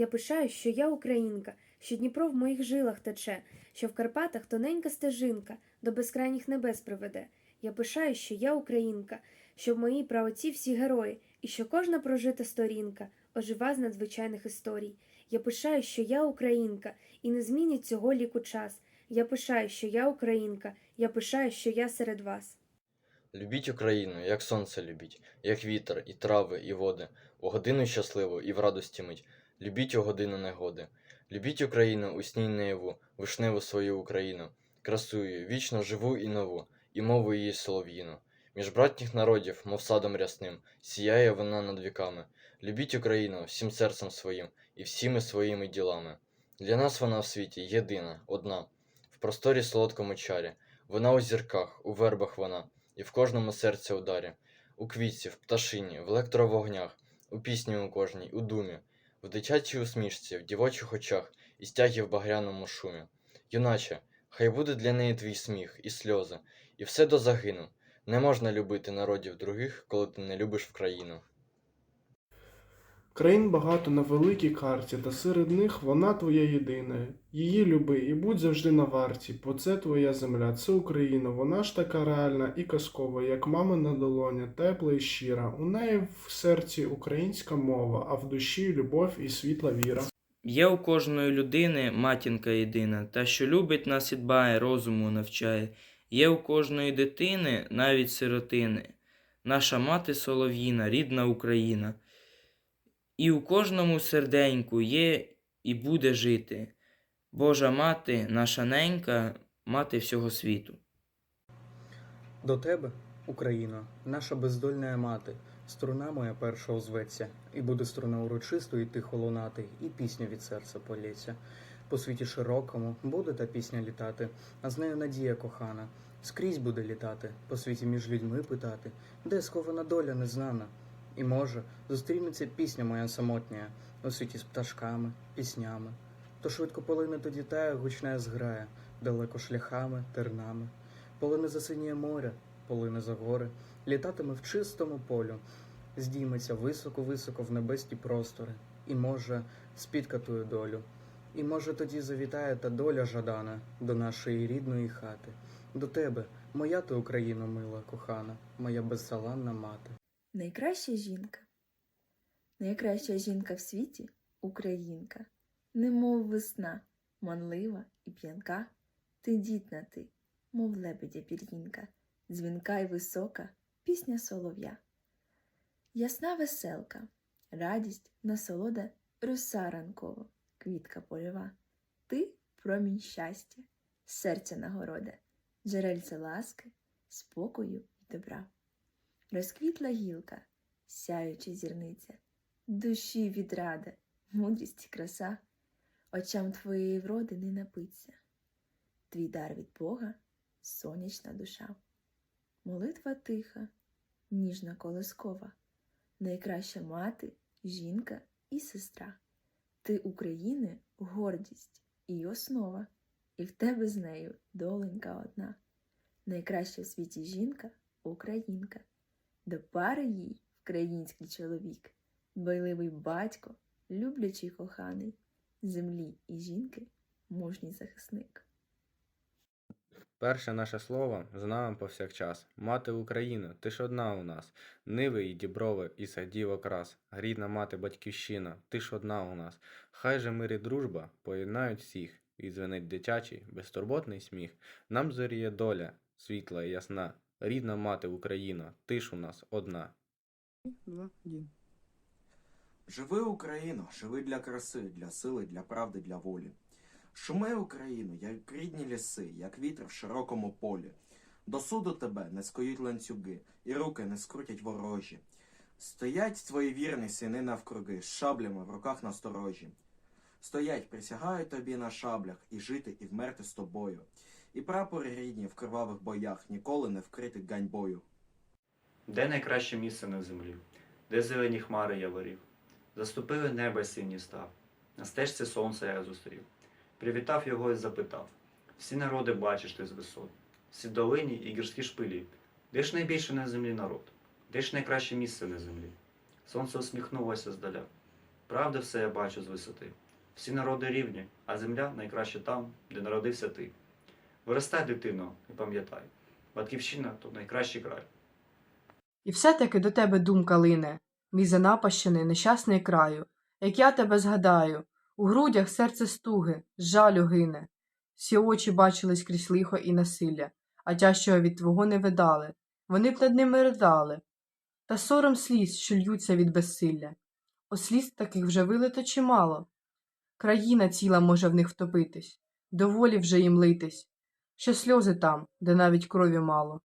Я пишаюсь, що я українка, що Дніпро в моїх жилах тече, що в Карпатах тоненька стежинка до безкрайніх небес приведе. Я пишаюсь, що я українка, що в моїй праоці всі герої, і що кожна прожита сторінка ожива з надзвичайних історій. Я пишаюсь, що я українка, і не змінить цього ліку час. Я пишаюсь, що я українка, я пишаюсь, що я серед вас. Любіть Україну, як сонце любіть, як вітер, і трави, і води, у годину щасливу і в радості мить. Любіть у годину негоди. Любіть Україну у сні й вишневу свою Україну, красую, вічно живу і нову, і мову її солов'їну. Між братніх народів, мов садом рясним, сіяє вона над віками. Любіть Україну всім серцем своїм і всіми своїми ділами. Для нас вона в світі єдина, одна, в просторі солодкому чарі. Вона у зірках, у вербах вона, і в кожному серці ударі, у квітці, в пташині, в електровогнях, у пісні у кожній, у думі, в дитячій усмішці, в дівочих очах і стягі в багряному шумі. Юначе, хай буде для неї твій сміх і сльози, і все до загину. Не можна любити народів других, коли ти не любиш в країну. Країн багато на великій карті, та серед них вона твоя єдина. Її люби і будь завжди на варті, бо це твоя земля, це Україна. Вона ж така реальна і казкова, як мамина долоня, тепла і щира. У неї в серці українська мова, а в душі любов і світла віра. Є у кожної людини матінка єдина, та що любить нас і дбає, розуму навчає. Є у кожної дитини, навіть сиротини, наша мати солов'їна, рідна Україна. І у кожному серденьку є і буде жити. Божа мати, наша ненька, мати всього світу. До тебе, Україно, наша бездольна мати, струна моя перша озветься, і буде струна урочисто і тихо лунати, і пісня від серця полється. По світі широкому буде та пісня літати, а з нею надія кохана. Скрізь буде літати, по світі між людьми питати, де схована доля незнана. І може зустрінеться пісня моя самотня у світі з пташками, піснями. То швидко полине тоді тая гучна зграя, далеко шляхами, тернами. Полине за синє море, полине за гори, літатиме в чистому полю, здійметься високо-високо в небесні простори, і може спідка тую долю. І може тоді завітає та доля жадана до нашої рідної хати, до тебе, моя ти Україно мила, кохана, моя безсаланна мати. Найкраща жінка. Найкраща жінка в світі українка, немов весна, манлива і п'янка, тендітна ти, мов лебедя пір'їнка, дзвінка й висока, пісня солов'я. Ясна веселка, радість, насолода, роса ранкова, квітка польова. Ти промінь щастя, серця нагорода, джерельце ласки, спокою й добра. Розквітла гілка, сяюча зірниця, душі відрада, мудрість і краса, очам твоєї вроди не напиться. Твій дар від Бога сонячна душа. Молитва тиха, ніжна колоскова, найкраща мати, жінка і сестра. Ти України гордість і основа, і в тебе з нею доленька одна. Найкраща в світі жінка українка. До пари їй український чоловік, дбайливий батько, люблячий коханий, землі і жінки мужній захисник. Перше наше слово з нами повсякчас. Мати Україна, ти ж одна у нас. Ниви і діброви, і садів окрас. Рідна мати батьківщина, ти ж одна у нас. Хай же мир і дружба поєднають всіх. І дзвенить дитячий, безтурботний сміх. Нам зоріє доля, світла і ясна. Рідна мати Україна, ти ж у нас одна. Два, один. Живи Україно, живи для краси, для сили, для правди, для волі. Шуми Україну, як рідні ліси, як вітер в широкому полі. До суду тебе не скоють ланцюги, і руки не скрутять ворожі. Стоять твої вірні сини навкруги, з шаблями в руках насторожі. Стоять, присягають тобі на шаблях, і жити, і вмерти з тобою. І прапори рідні в кривавих боях ніколи не вкрити ганьбою. Де найкраще місце на землі, де зелені хмари я варів, заступили небо синій став, на стежці сонце я зустрів, привітав його і запитав: всі народи бачиш ти з висот, всі долині і гірські шпилі, де ж найбільше на землі народ, де ж найкраще місце на землі? Сонце усміхнулося здаля. Правда, все я бачу з висоти. Всі народи рівні, а земля найкраще там, де народився ти. Виростай, дитино, і пам'ятай, батьківщина то найкращий край. І все-таки до тебе думка лине, мій занапащений, нещасний краю. Як я тебе згадаю, у грудях серце стуги, жалю гине. Всі очі бачились крізь лихо і насилля, а тяжчого від твого не видали. Вони б над ними ридали. Та сором сліз, що льються від безсилля. О сліз таких вже вилито чимало. Країна ціла може в них втопитись, доволі вже їм литись, що сльози там, де навіть крові мало.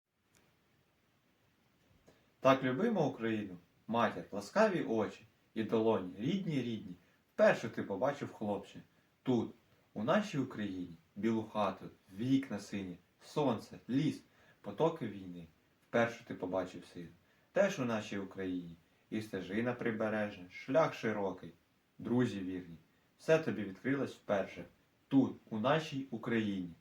Так любимо Україну, матір, ласкаві очі і долоні, рідні, рідні. Вперше ти побачив, хлопче, тут, у нашій Україні, білу хату, вікна сині, сонце, ліс, потоки війни. Вперше ти побачив син. Теж у нашій Україні. І стежина прибережна, шлях широкий, друзі вірні. Все тобі відкрилось вперше, тут, у нашій Україні.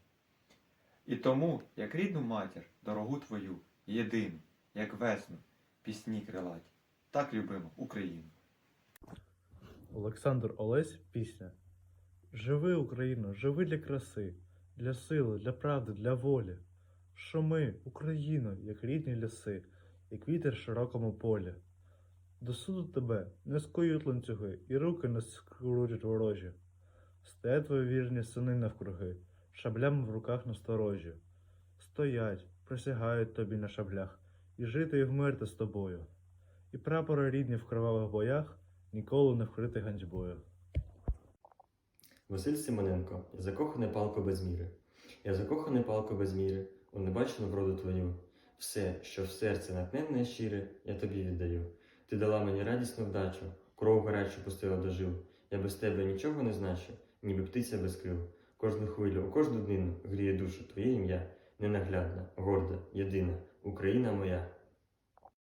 І тому, як рідну матір, дорогу твою, єдину, як весну, пісні крилаті. Так любимо Україну. Олександр Олесь пісня. Живи, Україно, живи для краси, для сили, для правди, для волі. Що ми, Україно, як рідні ліси, як вітер в широкому полі. До суду тебе не скують ланцюги, і руки не скрутять ворожі. Стоять твої вірні сини навкруги, шаблями в руках насторожі. Стоять, присягають тобі на шаблях, і жити і вмерти з тобою. І прапори рідні в кривавих боях ніколи не вкрити ганьбою. Василь Симоненко, я закоханий палко без міри. Я закоханий палко без міри, у небачену вроду твою. Все, що в серці натхненне і щире, я тобі віддаю. Ти дала мені радісну вдачу, кров гарячу пустила до жил. Я без тебе нічого не значу, ніби птиця без крил. Кожну хвилю, у кожну днину гріє душу твоє ім'я, ненаглядна, горда, єдина, Україна моя.